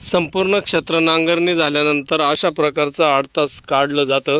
संपूर्ण क्षेत्र नांगरणी झाल्यानंतर अशा प्रकारचं आठ तास काढलं जातं.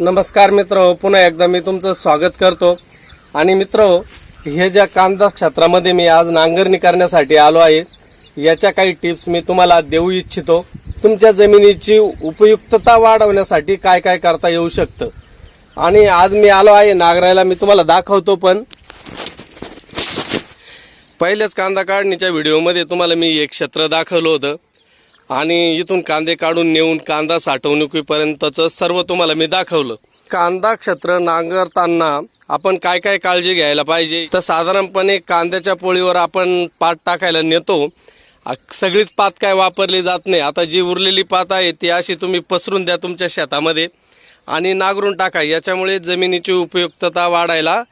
नमस्कार मित्र पुन्हा एकदा मी तुमचं स्वागत करतो. आणि मित्र हे ज्या कांदा क्षेत्रामध्ये मी आज नांगरणी करण्यासाठी आलो आहे याच्या काही टिप्स मी तुम्हाला देऊ इच्छितो. तुमच्या जमिनीची उपयुक्तता वाढवण्यासाठी काय काय करता येऊ शकतं? आणि आज मी आलो आहे नांगरायला मी तुम्हाला दाखवतो पण. पहिल्याच कांदा काढणीच्या व्हिडिओमध्ये तुम्हाला मी एक क्षेत्र दाखवलं होतं. आणि इथून कांदे काढून नेऊन कांदा साठवणुकीपर्यंतचं सर्व तुम्हाला मी दाखवलं. कांदा क्षेत्र नांगरताना आपण काय काय काळजी घ्यायला पाहिजे? तर साधारणपणे कांद्याच्या पोळीवर आपण पात टाकायला नेतो. सगळीच पात काय वापरली जात नाही. आता जी उरलेली पात आहे ती अशी तुम्ही पसरून द्या तुमच्या शेतामध्ये आणि नांगरून टाका. याच्यामुळे जमिनीची उपयुक्तता वाढायला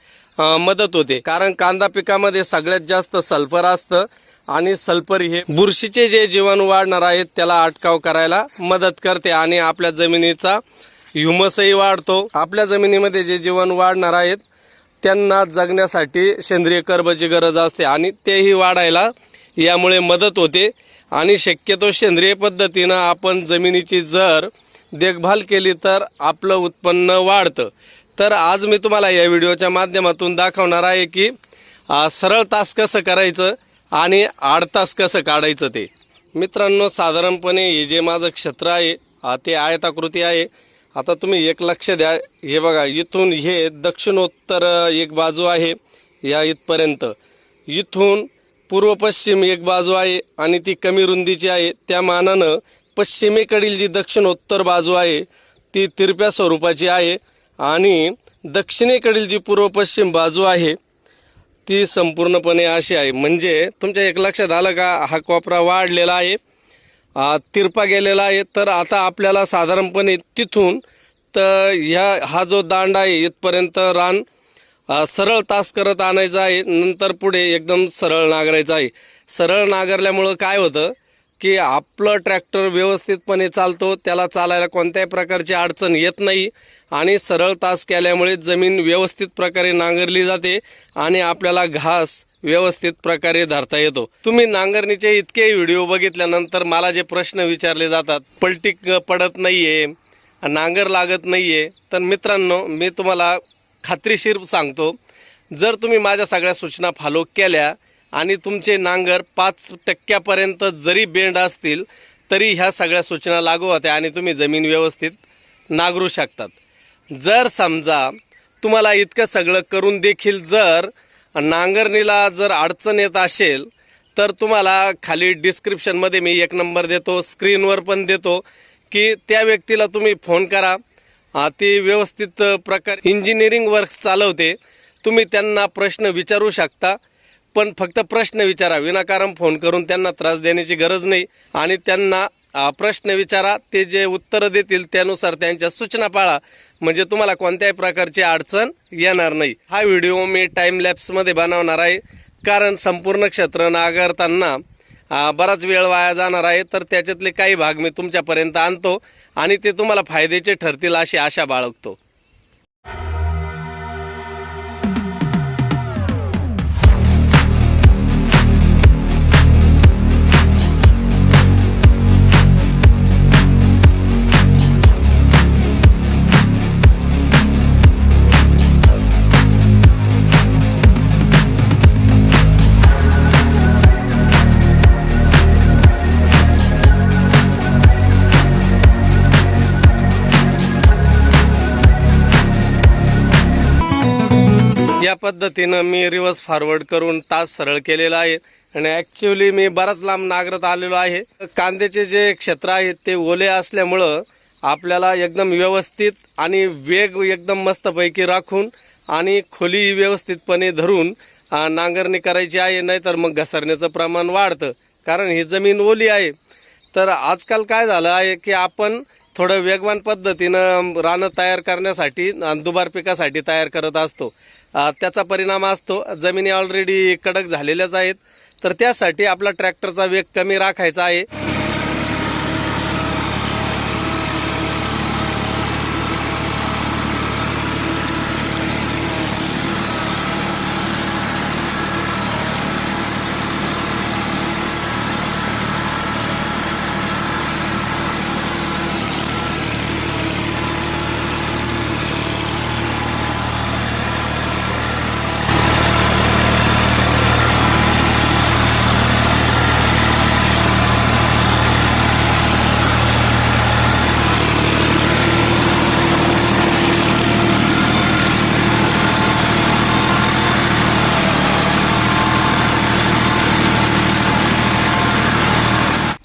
मदत होते. कारण कांदा पिकामध्ये सगळ्यात जास्त सल्फर असतं. आणि सल्फर हे बुरशीचे जे जीवाणू वाढणार आहेत त्याला अटकाव करायला मदत करते आणि आपल्या जमिनीचा ह्युमसही वाढतो. आपल्या जमिनीमध्ये जे जीवाणू वाढणार आहेत त्यांना जगण्यासाठी सेंद्रिय कर्बाची गरज असते आणि तेही वाढायला यामुळे मदत होते. आणि शक्यतो सेंद्रिय पद्धतीनं आपण जमिनीची जर देखभाल केली तर आपलं उत्पन्न वाढतं. तर आज मी तुम्हाला या व्हिडिओच्या माध्यमातून दाखवणार आहे की सरळ तास कसं करायचं आणि आठ तास कसं काढायचं ते? मित्रांनो साधारणपणे हे जे माझं क्षेत्र आहे ते आयताकृती आहे. आता तुम्ही एक लक्ष द्या. हे बघा इथून हे दक्षिणोत्तर एक बाजू आहे या इथपर्यंत. इथून पूर्व पश्चिम एक बाजू आहे आणि ती कमी रुंदीची आहे. त्या मानानं पश्चिमेकडील जी दक्षिणोत्तर बाजू आहे ती तिरप्या स्वरूपाची आहे आणि दक्षिणेकडील जी पूर्व पश्चिम बाजू आहे ती संपूर्णपणे अशी आहे. म्हणजे तुमच्या एक लक्षात आलं का हा कोपरा वाढलेला आहे तिरपा गेलेला आहे. तर आता आपल्याला साधारणपणे तिथून तर ह्या हा जो दांड आहे इथपर्यंत रान सरळ तास करत आणायचा आहे. नंतर पुढे एकदम सरळ नांगरायचं आहे. सरळ नांगरल्यामुळं काय होतं की आपलं ट्रॅक्टर व्यवस्थितपणे चालतो त्याला चालायला कोणत्याही प्रकारची अडचण येत नाही आणि सरळ तास केल्यामुळे जमीन व्यवस्थित प्रकारे नांगरली जाते आणि आपल्याला घास व्यवस्थित प्रकारे धरता येतो. तुम्ही नांगरणीचे इतके व्हिडिओ बघितल्यानंतर मला जे प्रश्न विचारले जातात पलटिक पडत नाहीये नांगर लागत नाहीये तर मित्रांनो मी तुम्हाला खात्रीशीर सांगतो. जर तुम्ही माझ्या सगळ्या सूचना फॉलो केल्या आणि तुमचे नांगर पाच टक्क्यापर्यंत जरी बेंड असतील तरी ह्या सगळ्या सूचना लागू होत्या आणि तुम्ही जमीन व्यवस्थित नांगरू शकतात. जर समजा तुम्हाला इतकं सगळं करून देखील जर नांगरणीला जर अडचण येत असेल तर तुम्हाला खाली डिस्क्रिप्शनमध्ये मी एक नंबर देतो स्क्रीनवर पण देतो की त्या व्यक्तीला तुम्ही फोन करा. ती व्यवस्थित प्रकार इंजिनिअरिंग वर्क्स चालवते. तुम्ही त्यांना प्रश्न विचारू शकता. पण फक्त प्रश्न विचारा. विनाकारण फोन करून त्यांना त्रास देण्याची गरज नाही आणि त्यांना प्रश्न विचारा. ते जे उत्तरं देतील त्यानुसार त्यांच्या सूचना पाळा. म्हणजे तुम्हाला कोणत्याही प्रकारची अडचण येणार नाही. हा व्हिडिओ मी टाईम लॅप्समध्ये बनवणार आहे. कारण संपूर्ण क्षेत्र नागरताना बराच वेळ वाया जाणार आहे. तर त्याच्यातले काही भाग मी तुमच्यापर्यंत आणतो आणि ते तुम्हाला फायद्याचे ठरतील अशी आशा बाळगतो. या पद्धतीनं मी रिव्हर्स फॉरवर्ड करून तास सरळ केलेला आहे. आणि ॲक्च्युली मी बराच लांब नागरत आलेलो आहे. कांद्याचे जे क्षेत्र आहेत ते ओले असल्यामुळं आपल्याला एकदम व्यवस्थित आणि वेग एकदम मस्तपैकी राखून आणि खोली व्यवस्थितपणे धरून नांगरणी करायची आहे नाहीतर मग घसरण्याचं प्रमाण वाढतं. कारण ही जमीन ओली आहे. तर आजकाल काय झालं आहे की आपण थोडं वेगवान पद्धतीनं रानं तयार करण्यासाठी दुबार पिकासाठी तयार करत असतो. त्याचा परिणाम असतो. जमिनी ऑलरेडी कडक झालेल्याच आहेत. तर त्यासाठी आपला ट्रॅक्टरचा वेग कमी राखायचा आहे.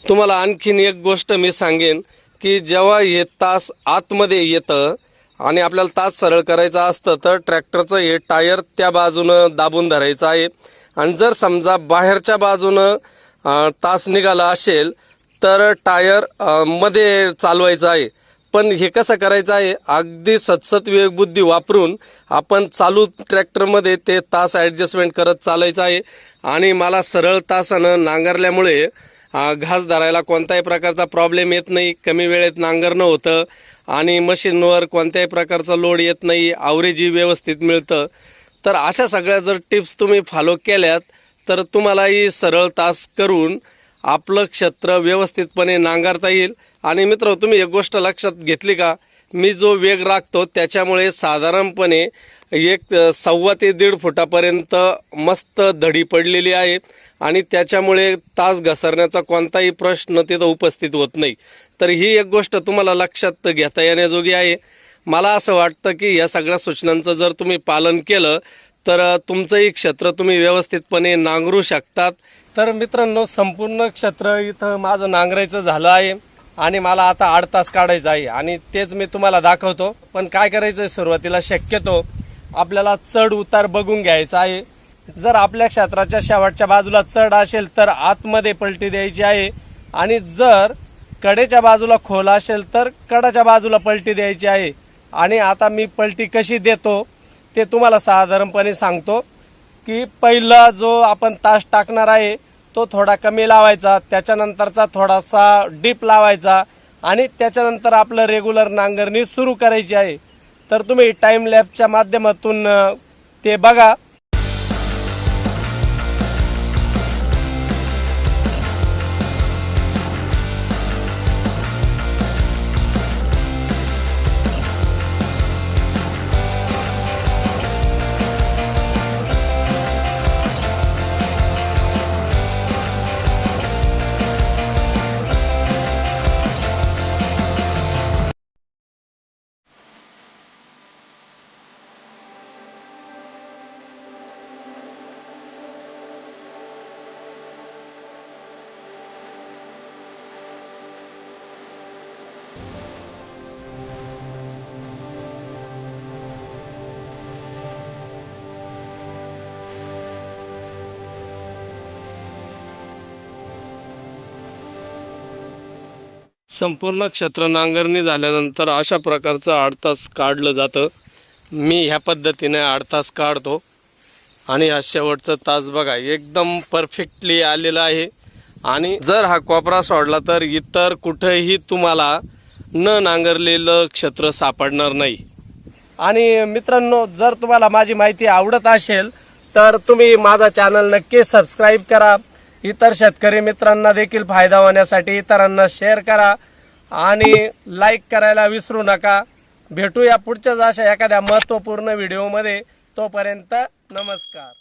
तुम्हाला आणखीन एक गोष्ट मी सांगेन की जेव्हा हे तास आतमध्ये येतं आणि आपल्याला तास सरळ करायचा असतं तर ट्रॅक्टरचं हे टायर त्या बाजूनं दाबून धरायचं आहे. आणि जर समजा बाहेरच्या बाजूनं तास निघाला असेल तर टायरमध्ये चालवायचं आहे. पण हे कसं करायचं आहे? अगदी सतसत विवेकबुद्धी वापरून आपण चालू ट्रॅक्टरमध्ये ते तास ॲडजस्टमेंट करत चालायचं आहे. आणि मला सरळ तासानं नांगरल्यामुळे घास धरायला कोणत्याही प्रकारचा प्रॉब्लेम येत नाही. कमी वेळेत नांगरणं होतं. आणि मशीनवर कोणत्याही प्रकारचा लोड येत नाही. आवरेजी व्यवस्थित मिळतं. तर अशा सगळ्या जर टिप्स तुम्ही फॉलो केल्यात तर तुम्हालाही सरळ तास करून आपलं क्षेत्र व्यवस्थितपणे नांगरता येईल. आणि मित्र तुम्ही एक गोष्ट लक्षात घेतली का? मी जो वेग राखतो त्याच्यामुळे साधारणपणे एक सव्वा ते दीड फुटापर्यंत मस्त धडी पडलेली आहे. आणि त्याच्यामुळे तास घसरण्याचा कोणताही प्रश्न तिथं उपस्थित होत नाही. तर ही एक गोष्ट तुम्हाला लक्षात घेता येण्याजोगी आहे. मला असं वाटतं की या सगळ्या सूचनांचं जर तुम्ही पालन केलं तर तुमचंही क्षेत्र तुम्ही व्यवस्थितपणे नांगरू शकतात. तर मित्रांनो संपूर्ण क्षेत्र इथं माझं नांगरायचं झालं आहे आणि मला आता आठ तास काढायचं आहे आणि तेच मी तुम्हाला दाखवतो. पण काय करायचं आहे सुरुवातीला शक्यतो आपल्याला चढ उतार बघून घ्यायचा आहे. जर आपल्या क्षेत्राच्या शेवटच्या बाजूला चढ असेल तर आतमध्ये पलटी द्यायची आहे. आणि जर कडेच्या बाजूला खोल असेल तर कडाच्या बाजूला पलटी द्यायची आहे. आणि आता मी पलटी कशी देतो ते तुम्हाला साधारणपणे सांगतो की पहिला जो आपण तास टाकणार आहे तो थोडा कमी लावायचा त्याच्यानंतरचा थोडासा डीप लावायचा आणि त्याच्यानंतर आपलं रेग्युलर नांगरणी सुरू करायची आहे. तर तुम्ही टाइम लॅबच्या माध्यमातून ते बघा. संपूर्ण क्षेत्र नांगरणी झाल्यानंतर अशा प्रकारचं आठ तास काढलं जातं. मी ह्या पद्धतीने आठ तास काढतो. आणि हा शेवटचा तास बघा एकदम परफेक्टली आलेला आहे. आणि जर हा कोपरा सोडला तर इतर कुठेही तुम्हाला न नांगरलेलं क्षेत्र सापडणार नाही. आणि मित्रांनो जर तुम्हाला माझी माहिती आवडत असेल तर तुम्ही माझा चॅनल नक्की सबस्क्राईब करा. इतर शेतकरी मित्रांना देखील फायदा होण्यासाठी इतरांना शेअर करा आणि लाईक करायला विसरू नका. भेटूया पुढच्याच अशा एखाद्या महत्त्वपूर्ण व्हिडिओमध्ये तोपर्यंत नमस्कार.